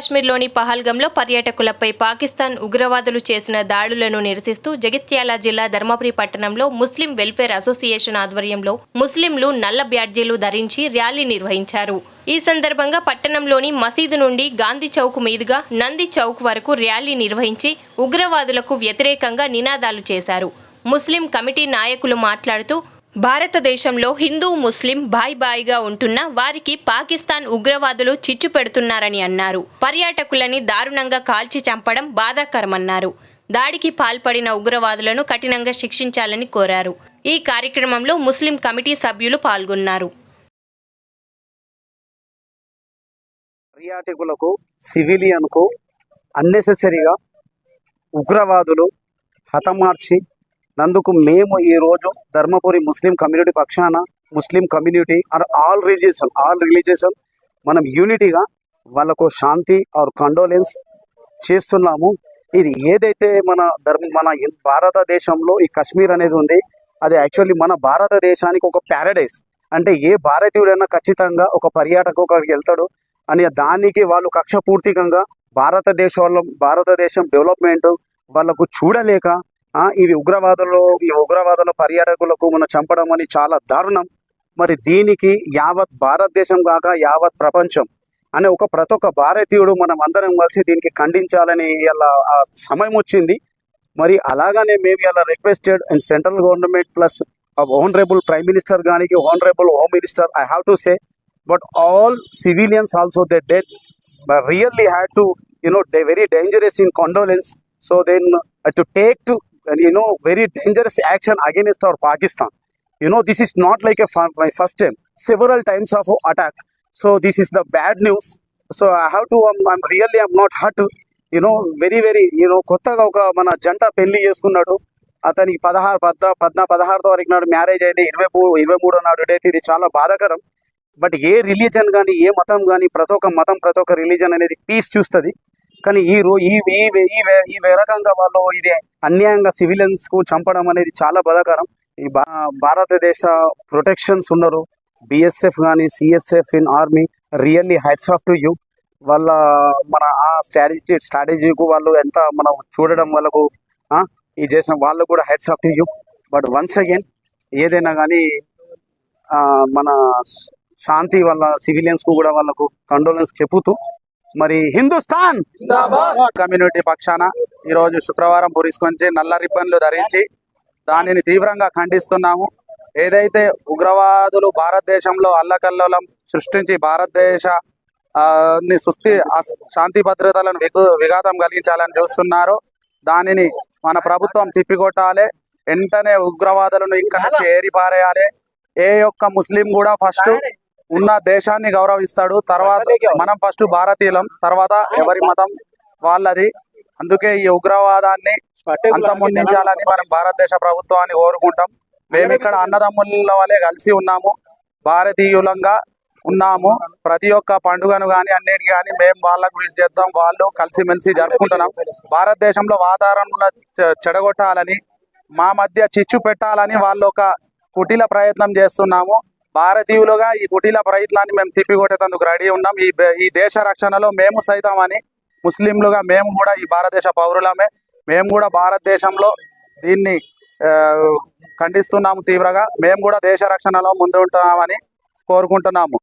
కాశ్మీర్లోని పహల్గంలో పర్యాటకులపై పాకిస్తాన్ ఉగ్రవాదులు చేసిన దాడులను నిరసిస్తూ జగిత్యాల జిల్లా ధర్మపురి పట్టణంలో ముస్లిం వెల్ఫేర్ అసోసియేషన్ ఆధ్వర్యంలో ముస్లింలు నల్ల బ్యాడ్జీలు ధరించి ర్యాలీ నిర్వహించారు. ఈ సందర్భంగా పట్టణంలోని మసీదు నుండి గాంధీ చౌక్ మీదుగా నంది చౌక్ వరకు ర్యాలీ నిర్వహించి ఉగ్రవాదులకు వ్యతిరేకంగా నినాదాలు చేశారు. ముస్లిం కమిటీ నాయకులు మాట్లాడుతూ భారతదేశంలో హిందూ ముస్లిం బాయ్ బాయిగా ఉంటున్న వారికి పాకిస్తాన్ ఉగ్రవాదులు చిచ్చు పెడుతున్నారని అన్నారు. పర్యాటకులని దారుణంగా కాల్చి చంపడం బాధాకరమన్నారు. దాడికి పాల్పడిన ఉగ్రవాదులను కఠినంగా శిక్షించాలని కోరారు. ఈ కార్యక్రమంలో ముస్లిం కమిటీ సభ్యులు పాల్గొన్నారు. పర్యాటకులకు సివిలియన్కు అన్నెసెసరీగా ఉగ్రవాదులు హతమార్చి నందుకు మేము ఈరోజు ధర్మపురి ముస్లిం కమ్యూనిటీ పక్షాన Muslim community are all religion all religion మనం యూనిటీగా వాళ్ళకు శాంతి ఆర్ కండోలెన్స్ చేస్తున్నాము. ఇది ఏదైతే మన ధర్మ మన భారతదేశంలో ఈ కశ్మీర్ అనేది ఉంది అది యాక్చువల్లీ మన భారతదేశానికి ఒక ప్యారడైజ్. అంటే ఏ భారతీయుడైనా ఖచ్చితంగా ఒక పర్యాటకు వెళ్తాడు అని దానికి వాళ్ళు కక్షపూర్తికంగా భారతదేశంలో భారతదేశం డెవలప్మెంట్ వాళ్ళకు చూడలేక ఇవి ఉగ్రవాదులు ఈ ఉగ్రవాదుల పర్యాటకులకు మనం చంపడం అని చాలా దారుణం. మరి దీనికి యావత్ భారతదేశం కాక యావత్ ప్రపంచం అనే ఒక ప్రతి ఒక్క భారతీయుడు మనం అందరం కలిసి దీనికి ఖండించాలని ఇలా ఆ సమయం వచ్చింది. మరి అలాగనే మేము ఇలా requested and central government plus honourable prime minister కానీ honourable home minister I have to say but all civilians also they death really had to you know very know they very so then condolence. To take to you know very dangerous action against our Pakistan you know this is not like a my first time several times of attack so this is the bad news so I have to I'm really I'm not hurt you know very very you know కొత్తగా ఒక మన జంట పెళ్ళి చేసుకున్నాడు. అతనికి పదహారు పద్ పద్నా పదహారుతో వరకు నాడు మ్యారేజ్ అయితే ఇరవై మూడు ఇరవై మూడో నాడు అయితే ఇది చాలా బాధాకరం. బట్ ఏ రిలీజన్ కానీ ఏ మతం కానీ ప్రతి ఒక్క మతం ప్రతి ఒక్క రిలీజన్ అనేది పీస్ చూస్తుంది. కానీ ఈ రో ఈ ఈ వే- రకంగా వాళ్ళు ఇది అన్యాయంగా సివిలియన్స్కు చంపడం అనేది చాలా బాధాకరం. ఈ భా భారతదేశ ప్రొటెక్షన్స్ ఉన్నారు. బిఎస్ఎఫ్ కానీ CSF in army really hats off to you వాళ్ళ మన ఆ స్ట్రాటజీ స్ట్రాటజీకు వాళ్ళు ఎంత మనం చూడడం వాళ్ళకు ఆ, ఈ చేసిన వాళ్ళు కూడా hats off to you but once again ఏదైనా కానీ మన శాంతి వాళ్ళ సివిలియన్స్కు కూడా వాళ్ళకు కండోలెన్స్ చెబుతూ మరి హిందుస్థాన్ కమ్యూనిటీ పక్షాన ఈ రోజు శుక్రవారం పురస్కరించి నల్ల రిబ్బన్లు ధరించి దానిని తీవ్రంగా ఖండిస్తున్నాము. ఏదైతే ఉగ్రవాదులు భారతదేశంలో అల్లకల్లోలం సృష్టించి భారతదేశ సుస్థి శాంతి భద్రతలను విఘాతం కలిగించాలని చూస్తున్నారో. దానిని మన ప్రభుత్వం తిప్పికొట్టాలి. వెంటనే ఉగ్రవాదులను ఇక్కడ నుంచి ఏరిపారేయాలి. ఏ ఒక్క ముస్లిం కూడా ఫస్ట్ ఉన్న దేశాన్ని గౌరవిస్తాడు. తర్వాత మనం ఫస్ట్ భారతీయులం తర్వాత ఎవరి మతం వాళ్ళది. అందుకే ఈ ఉగ్రవాదాన్ని అంతమొందించాలని మనం భారతదేశ ప్రభుత్వాన్ని కోరుకుంటాం. మేము ఇక్కడ అన్నదమ్ముల వలె కలిసి ఉన్నాము. భారతీయులంగా ఉన్నాము. ప్రతి ఒక్క పండుగను కానీ అన్నిటికీ కానీ మేము వాళ్ళకు విష్ చేద్దాం. వాళ్ళు కలిసిమెలిసి జరుపుకుంటున్నాం. భారతదేశంలో వాతావరణంలో చె- చెడగొట్టాలని మా మధ్య చిచ్చు పెట్టాలని వాళ్ళు ఒక కుటిల ప్రయత్నం చేస్తున్నాము. భారతీయులుగా ఈ కుటీల ప్రయత్నాన్ని మేము తిప్పికొట్టేందుకు రెడీ ఉన్నాం. ఈ ఈ దేశ రక్షణలో మేము సైతం అని ముస్లింలుగా మేము కూడా ఈ భారతదేశ పౌరులమే. మేము కూడా భారతదేశంలో దీన్ని ఖండిస్తున్నాము తీవ్రంగా. మేము కూడా దేశ రక్షణలో ముందు ఉంటున్నామని కోరుకుంటున్నాము